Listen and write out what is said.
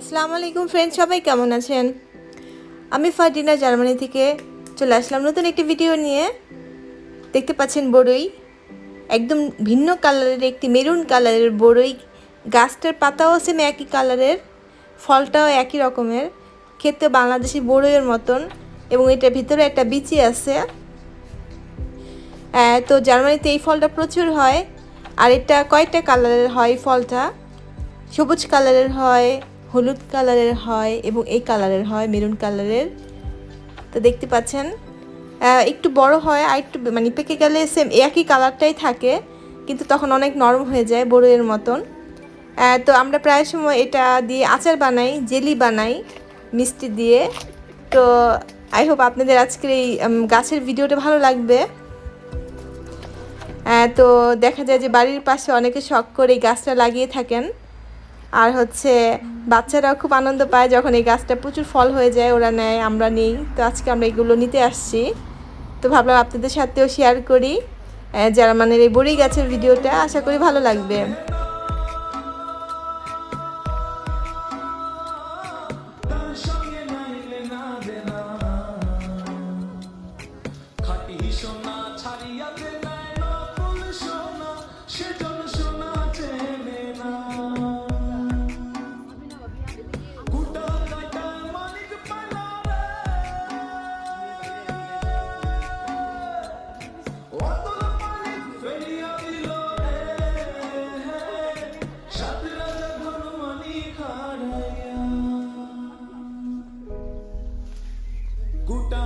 আসসালামু আলাইকুম ফ্রেন্ড সবাই কেমন আছেন? আমি ফার্ডিনা জার্মানি থেকে চলে আসলাম নতুন একটি ভিডিও নিয়ে। দেখতে পাচ্ছেন বড়ই, একদম ভিন্ন কালারের একটি মেরুন কালারের বড়ই। গাছটার পাতাও সেম একই কালারের ফলটাও একই রকমের। খেতে বাংলাদেশি বড়ইয়ের মতন এবং এটার ভিতরে একটা বিচি আছে। তো জার্মানিতে এই ফলটা প্রচুর হয়। আর এটা কয়েকটা কালারের হয় ফলটা। সবুজ কালারের হয় হলুদ কালারের হয় এবং এই কালারের হয়, মেরুন কালারের। তো দেখতে পাচ্ছেন একটু বড় হয়, আর একটু মানে পেকে গেলে সেম একই কালারটাই থাকে, কিন্তু তখন অনেক নরম হয়ে যায় বড়ইয়ের মতন। তো আমরা প্রায় সময় এটা দিয়ে আচার বানাই, জেলি বানাই, মিষ্টি দিয়ে। তো আই হোপ আপনাদের আজকের এই গাছের ভিডিওটা ভালো লাগবে। তো দেখা যায় যে বাড়ির পাশে অনেকে শখ করে এই গাছটা লাগিয়ে থাকেন। আর হচ্ছে বাচ্চারাও খুব আনন্দ পায় যখন এই গাছটা প্রচুর ফল হয়ে যায়, ওরা নেয়, আমরা নিই। তো আজকে আমরা এগুলো নিতে আসছি। তো ভাবলাম আপনাদের সাথেও শেয়ার করি। জার্মানের মানে এই বড়ি গাছের ভিডিওটা আশা করি ভালো লাগবে। Guta.